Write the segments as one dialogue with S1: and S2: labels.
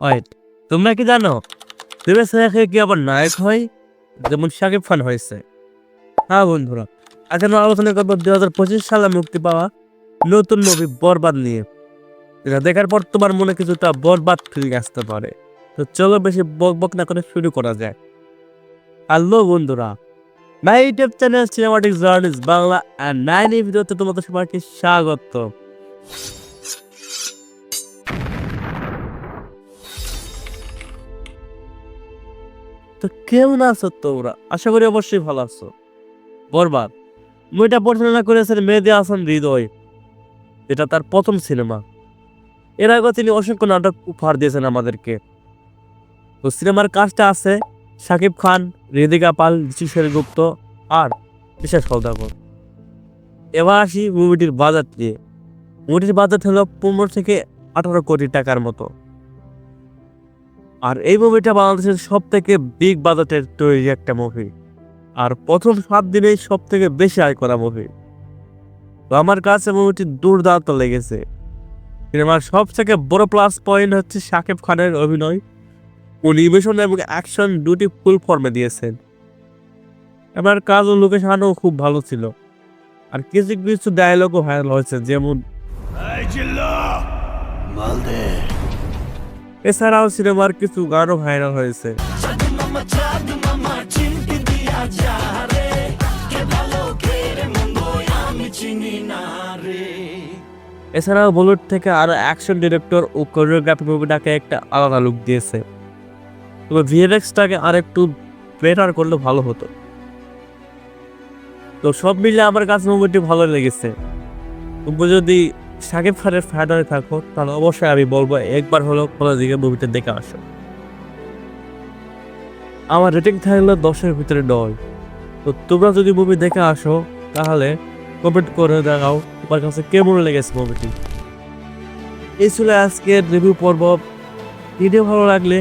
S1: Wait তোমরা কি জানো? কি আবার নায়ক হয়? যেমন শাকিব খান হয়েছে। হ্যাঁ বন্ধুরা এখন আলোচনা করব দুই হাজার পঁচিশ সালে মুক্তি পাওয়া নতুন মুভি বরবাদ নিয়ে। এটা দেখার পর তোমার মনে কিছুটা বরবাদ ফিলিং আসতে পারে। তো চলো বেশি বক বক না করে শুরু করা যায় হ্যালো বন্ধুরা my YouTube channel cinematic journeys Bangla and nine এই ভিডিওতে তোমাদের সবাইকে স্বাগত। তো কেমন আছো তোমরা। আশা করি অবশ্যই ভালো আছো। বরবাদ। মুভিটা পরিচালনা করেছেন মেহেদি হাসান হৃদয় এটা তার প্রথম সিনেমা। এর আগে তিনি অসংখ্য নাটক উপহার দিয়েছেন আমাদেরকে। তো সিনেমার কাজটা আছে শাকিব খান হৃদিকা পাল জিতু সেনগুপ্ত আর বিশেষ সৌদাগর এবার আসি মুভিটির বাজার নিয়ে। মুভিটির বাজার হলো পনেরো থেকে আঠারো কোটি টাকার মতো। আর এই মুভিটা বাংলাদেশের সব থেকে বিগ বাজেটের তৈরি একটা মুভি আর প্রথম সাত দিনেই সব থেকে বেশি আয় করা মুভি তো আমার কাছে মুভিটি দুর্দান্ত লেগেছে। সিনেমার সব থেকে বড় প্লাস পয়েন্ট হচ্ছে শাকিব খানের অভিনয়। ও নিবেশন এবং অ্যাকশন দুটি ফুল ফর্মে দিয়েছেন। আমার কাজ ও লোকেশনও খুব ভালো ছিল। আর কিছু কিছু ডায়লগও ভাইরাল হয়েছে, যেমন এছাড়াও সিনেমার কিছু গানও ভাইরাল হয়েছে। এছাড়াও বলিউড থেকে আরও অ্যাকশন ডিরেক্টর ও কোরিওগ্রাফি মুভিটাকে একটা আলাদা লুক দিয়েছে। তবে ভিএফএক্সটাকে আর একটু বেটার করলে ভালো হতো। তো সব মিলে আমার কাছে মুভিটি ভালো লেগেছে। তবু যদি শাকিব খানের হয়ে থাকো, তাহলে অবশ্যই আমি বলব একবার হলো কোনো দিকে মুভিটা দেখে আসো। আমার রেটিং থাকল দশের ভিতরে নয়। তো তোমরা যদি মুভি দেখে আসো, তাহলে কমেন্ট করে দেখাও তোমার কাছে কেমন লেগেছে মুভিটি এই ছিল আজকের রিভিউ পর্ব। ভিডিও ভালো লাগলে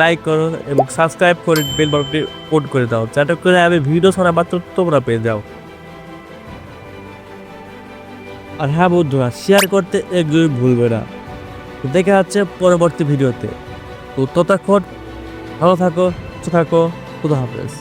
S1: লাইক করো এবং সাবস্ক্রাইব করে বেল বাটনটি অন করে দাও, যাতে করে আমি ভিডিও ছাড়া মাত্র তোমরা পেয়ে যাও। আর হ্যাঁ বন্ধুরা শেয়ার করতে একদমই ভুলবে না। দেখা যাচ্ছে পরবর্তী ভিডিওতে। তো ততক্ষণ ভালো থাকো, সুস্থ থাকো, খুদা হাফেজ।